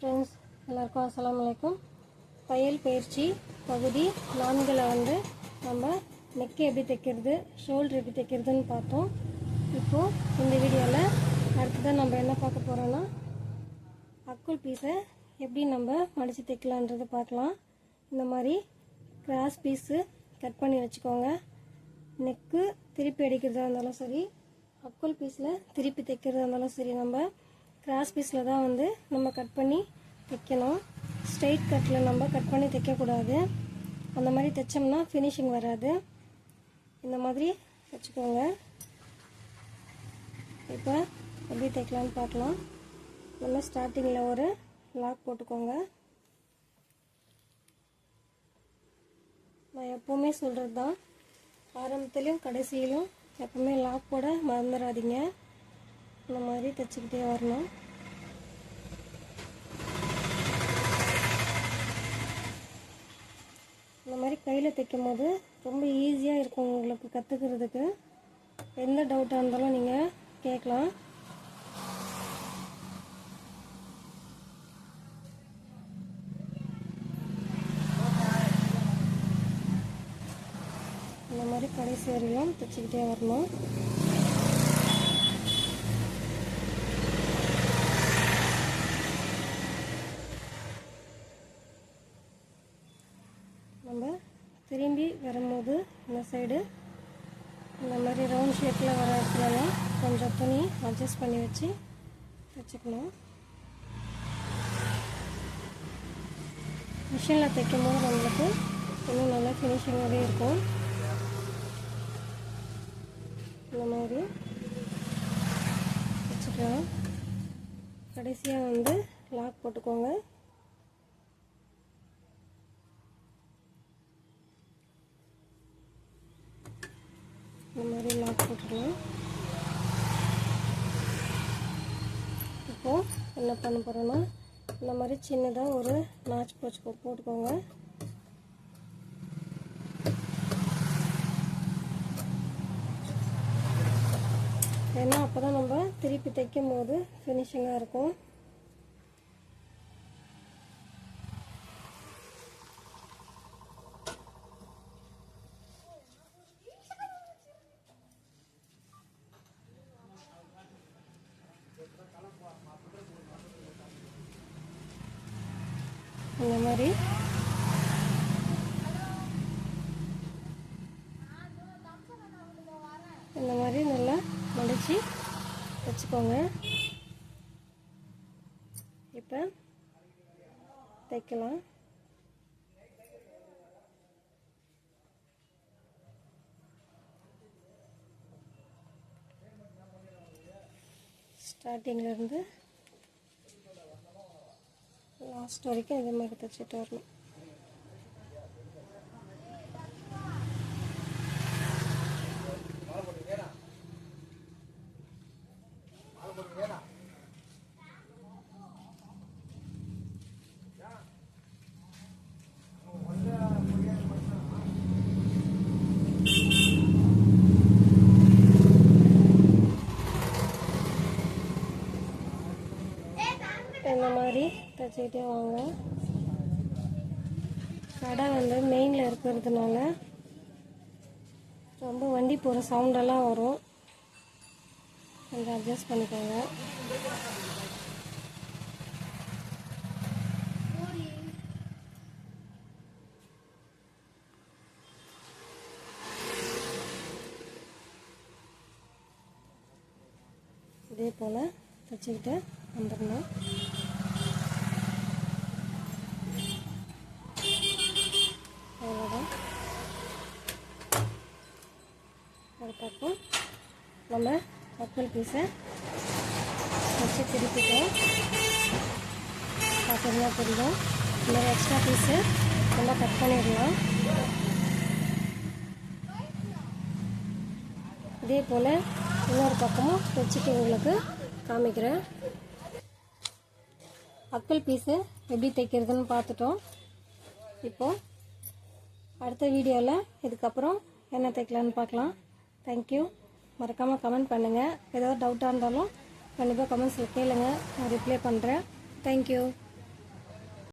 Friends எல்லாருக்கும் அஸ்லாம் வலைக்கும் தையல் பயிற்சி பகுதி நான்கில் வந்து நம்ம நெக்கு எப்படி தைக்கிறது ஷோல்டர் எப்படி தைக்கிறதுன்னு பார்த்தோம். இப்போது இந்த வீடியோவில் அடுத்ததான் நம்ம என்ன பார்க்க போகிறோன்னா அக்குள் பீஸை எப்படி நம்ம மடித்து தைக்கலான்றதை பார்க்கலாம். இந்த மாதிரி கிராஸ் பீஸு கட் பண்ணி வச்சுக்கோங்க. நெக்கு திருப்பி அடிக்கிறதா இருந்தாலும் சரி அக்குள் பீஸில் திருப்பி தைக்கிறதா இருந்தாலும் சரி நம்ம கிராஸ் பீஸில் தான் வந்து நம்ம கட் பண்ணி தைக்கணும். ஸ்ட்ரெயிட் கட்டில் நம்ம கட் பண்ணி தைக்கக்கூடாது. அந்த மாதிரி தைச்சோம்னா ஃபினிஷிங் வராது. இந்த மாதிரி தைச்சிக்கோங்க இப்போ எப்படி தைக்கலான்னு பார்க்கலாம். நம்ம ஸ்டார்டிங்கில் ஒரு லாக் போட்டுக்கோங்க. நான் எப்போவுமே சொல்கிறது தான் ஆரம்பத்துலேயும் கடைசியிலும் எப்பவுமே லாக் போட மறந்துடாதீங்க மாதிரி தைச்சிக்கிட்டே வரணும். இந்த மாதிரி கையில் தைக்கும் போது ரொம்ப ஈஸியாக இருக்கும் உங்களுக்கு கற்றுக்கிறதுக்கு எந்த டவுட்டாக இருந்தாலும் நீங்கள் கேட்கலாம். இந்த மாதிரி கடைசி வரையும் தைச்சிக்கிட்டே வரணும். நம்ம திரும்பி வரும்போது இந்த சைடு இந்த மாதிரி ரவுண்ட் ஷேப்பில் வர இடத்துலலாம் கொஞ்சம் துணி அட்ஜஸ்ட் பண்ணி வச்சு தைச்சிக்கணும் மிஷினில் தைக்கும் போது நம்மளுக்கு இன்னும் நல்லா ஃபினிஷிங்கோடய இருக்கும். இந்த மாதிரி வச்சுக்கலாம். கடைசியாக வந்து லாக் போட்டுக்கோங்க. இந்த மாதிரி லாக் போட்டுக்கலாம் இப்போது என்ன பண்ண போகிறோன்னா இந்த மாதிரி சின்னதாக ஒரு நாச் போச்சு போட்டுக்கோங்க. ஏன்னா அப்போ தான் நம்ம திருப்பி தைக்கும் போது ஃபினிஷிங்காக இருக்கும். இந்த மாதிரி. இந்த மாதிரி நல்லா மடித்து வச்சுக்கோங்க. இப்போ தைக்கலாம். ஸ்டார்டிங்லேருந்து லாஸ்ட் வரைக்கும் இதே மாதிரி தைச்சிட்டு வரணும் இந்த வச்சுக்கிட்டே தைச்சிக்கிட்டே வாங்க. கடை வந்து மெயினில் இருக்கிறதுனால ரொம்ப வண்டி போகிற சவுண்டெல்லாம் வரும். கொஞ்சம் அட்ஜஸ்ட் பண்ணிக்கோங்க. இதே போல் தைச்சிக்கிட்டு வந்துடணும். நம்ம பக்கல் பீஸை வச்சு திருப்பிட்டோம். பார்த்தீங்கன்னா தெரியும் இந்த எக்ஸ்ட்ரா பீஸு நல்லா கட் பண்ணிடலாம். இதே போல் இன்னொரு பக்கமும் வச்சுட்டு உங்களுக்கு காமிக்கிறேன். அக்கல் பீஸு எப்படி தைக்கிறதுன்னு பார்த்துட்டோம். இப்போது அடுத்த வீடியோவில் இதுக்கப்புறம் என்ன தைக்கலான்னு பார்க்கலாம். தேங்க்யூ மறக்காமல் கமெண்ட் பண்ணுங்கள் ஏதாவது டவுட்டாக இருந்தாலும் கண்டிப்பாக கமெண்ட்ஸில் கேளுங்கள் நான் ரிப்ளை பண்ணுறேன் தேங்க்யூ